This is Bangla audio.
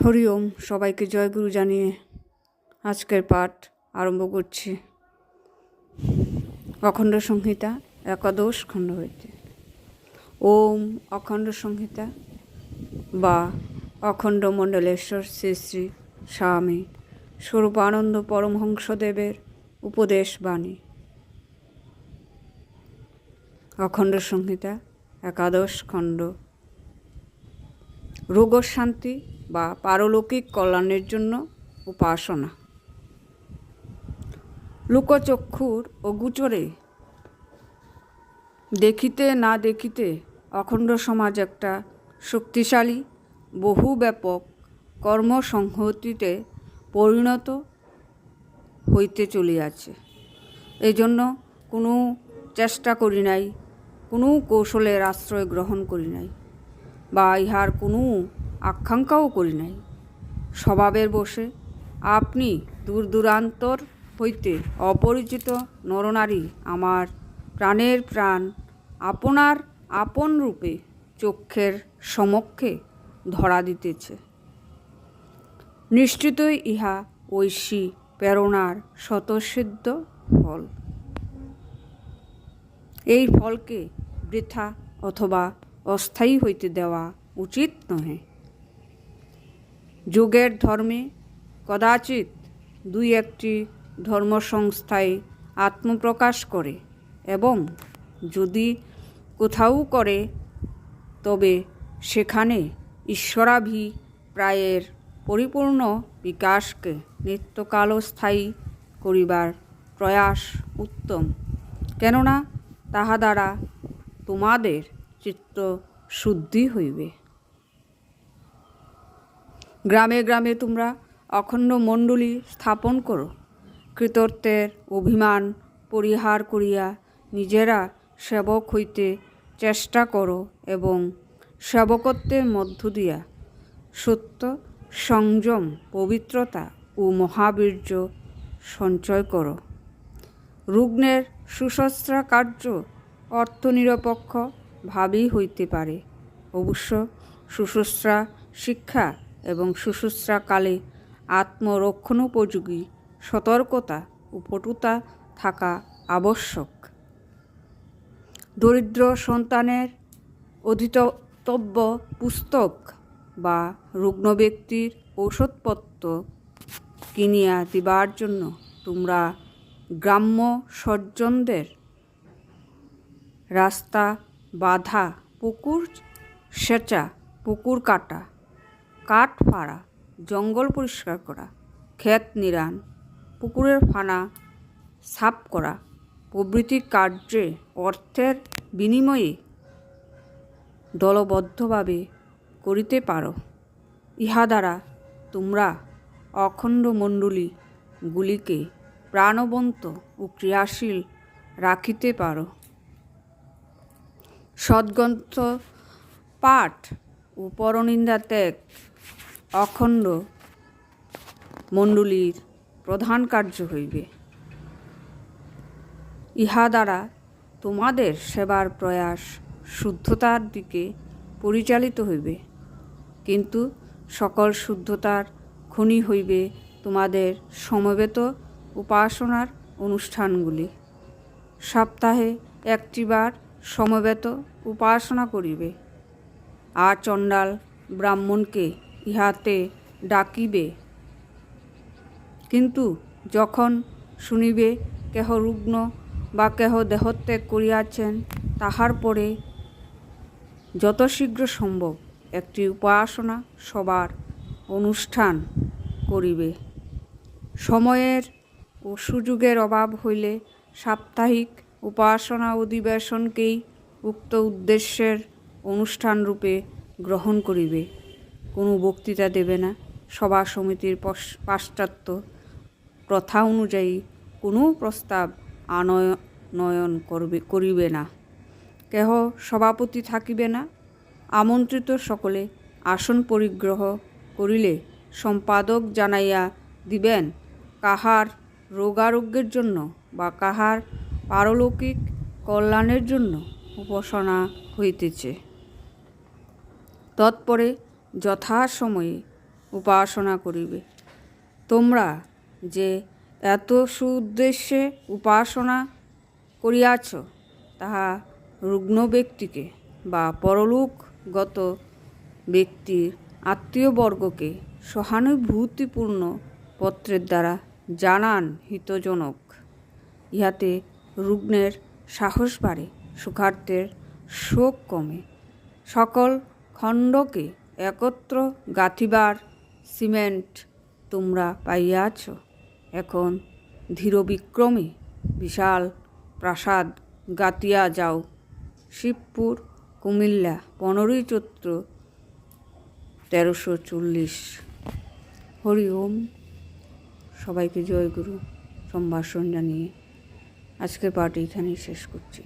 হরি ওম, সবাইকে জয়গুরু জানিয়ে আজকের পাঠ আরম্ভ করছি। অখণ্ড সংহিতা একাদশ খণ্ড হইতে। ওম অখণ্ড সংহিতা বা অখণ্ড মণ্ডলেশ্বর শ্রী শ্রী স্বামী স্বরূপানন্দ পরমহংসদেবের উপদেশ বাণী। অখণ্ড সংহিতা একাদশ খণ্ড। রোগশান্তি বা পারলৌকিক কল্যাণের জন্য উপাসনা। লুকচক্ষুর ও গুচরে দেখিতে না দেখিতে অখণ্ড সমাজ একটা শক্তিশালী বহু ব্যাপক কর্মসংহতিতে পরিণত হইতে চলিয়াছে। এই জন্য কোনো চেষ্টা করি নাই, কোনো কৌশলের আশ্রয় গ্রহণ করি নাই বা ইহার কোনো আকাঙ্ক্ষাও করি নাই। স্বভাবের বসে আপনি দূর দূরান্তর হইতে অপরিচিত নরনারী আমার প্রাণের প্রাণ আপনার আপন রূপে চক্ষের সমক্ষে ধরা দিতেছে। নিশ্চিতই ইহা ঐশী প্রেরণার স্বতঃসিদ্ধ ফল। এই ফলকে বৃথা অথবা অস্থায়ী হইতে দেওয়া উচিত নহে। যুগের ধর্মে কদাচিৎ দুই একটি ধর্মসংস্থায় আত্মপ্রকাশ করে এবং যদি কোথাও করে, তবে সেখানে ঈশ্বরাভি প্রায়ের পরিপূর্ণ বিকাশকে নিত্যকালস্থায়ী করিবার প্রয়াস উত্তম। কেননা তাহা দ্বারা তোমাদের চিত্ত শুদ্ধি হইবে। গ্রামে গ্রামে তোমরা অখণ্ড মণ্ডলী স্থাপন করো। কৃতর্থের অভিমান পরিহার করিয়া নিজেরা সেবক হইতে চেষ্টা করো এবং সেবকত্বের মধ্য দিয়া সত্য, সংযম, পবিত্রতা ও মহাবীর্য সঞ্চয় করো। রুগ্নের সুশস্ত্রা কার্য অর্থনিরপেক্ষ ভাবেই হইতে পারে। অবশ্য সুশুশ্রা শিক্ষা এবং সুশুশ্রাকালে আত্মরক্ষণোপযোগী, সতর্কতা ও পটুতা থাকা আবশ্যক। দরিদ্র সন্তানের অধিতব্য পুস্তক বা রুগ্ন ব্যক্তির ঔষধপত্র কিনিয়া দিবার জন্য তোমরা গ্রাম্য সজ্জনদের রাস্তা বাধা পুকুর, সেচা পুকুর কাটা কাঠ ফাড়া জঙ্গল পরিষ্কার করা, ক্ষেত নিরান, পুকুরের ফানা সাফ করা প্রভৃতি কার্যে অর্থের বিনিময়ে দলবদ্ধভাবে করিতে পারো। ইহা দ্বারা তোমরা অখণ্ড মণ্ডলীগুলিকে প্রাণবন্ত ও ক্রিয়াশীল রাখিতে পারো। সদ্গ্রন্থ পাঠ ও পরনিন্দা ত্যাগ অখণ্ড মণ্ডলীর প্রধান কার্য হইবে। ইহা দ্বারা তোমাদের সেবার প্রয়াস শুদ্ধতার দিকে পরিচালিত হইবে। কিন্তু সকল শুদ্ধতার খনি হইবে তোমাদের সমবেত উপাসনার অনুষ্ঠানগুলি। সপ্তাহে একটিবার সমবেত উপাসনা করিবে। আর চণ্ডাল ব্রাহ্মণকে ইহাতে ডাকিবে। কিন্তু যখন শুনিবে কেহ রুগ্ন বা কেহ দেহত্যাগ করিয়াছেন, তাহার পরে যত শীঘ্র সম্ভব একটি উপাসনা সবার অনুষ্ঠান করিবে। সময়ের ও সুযোগের অভাব হইলে সাপ্তাহিক উপাসনা অধিবেশনকেই উক্ত উদ্দেশ্যের অনুষ্ঠান রূপে গ্রহণ করিবে। কোনো বক্তৃতা দেবে না। সভা সমিতির পাশ্চাত্য প্রথা অনুযায়ী কোনো প্রস্তাব আনয়ন করবে, করিবে না। কেহ সভাপতি থাকিবে না। আমন্ত্রিত সকলে আসন পরিগ্রহ করিলে সম্পাদক জানাইয়া দিবেন কাহার রোগারোগ্যের জন্য বা কাহার পারলৌকিক কল্যাণের জন্য উপাসনা হইতেছে। তৎপরে যথাসময়ে উপাসনা করিবে। তোমরা যে এত সুউদ্দেশ্যে উপাসনা করিয়াছ, তাহা রুগ্ন ব্যক্তিকে বা পরলোকগত ব্যক্তির আত্মীয়বর্গকে সহানুভূতিপূর্ণ পত্রের দ্বারা জানান হিতজনক। ইহাতে রুগ্নের সাহস বাড়ে, সুখার্থের শোক কমে। সকল খণ্ডকে একত্র গাঁথিবার সিমেন্ট তোমরা পাইয়াছ। এখন ধীর বিক্রমে বিশাল প্রাসাদ গাতিয়া যাও। শিবপুর, কুমিল্লা, পনেরোই চৈত্র, তেরোশো চল্লিশ। হরি ওম। সবাইকে জয় গুরু, সম্ভাষণ জানিয়ে আজকের পার্টি এখানেই শেষ করছি।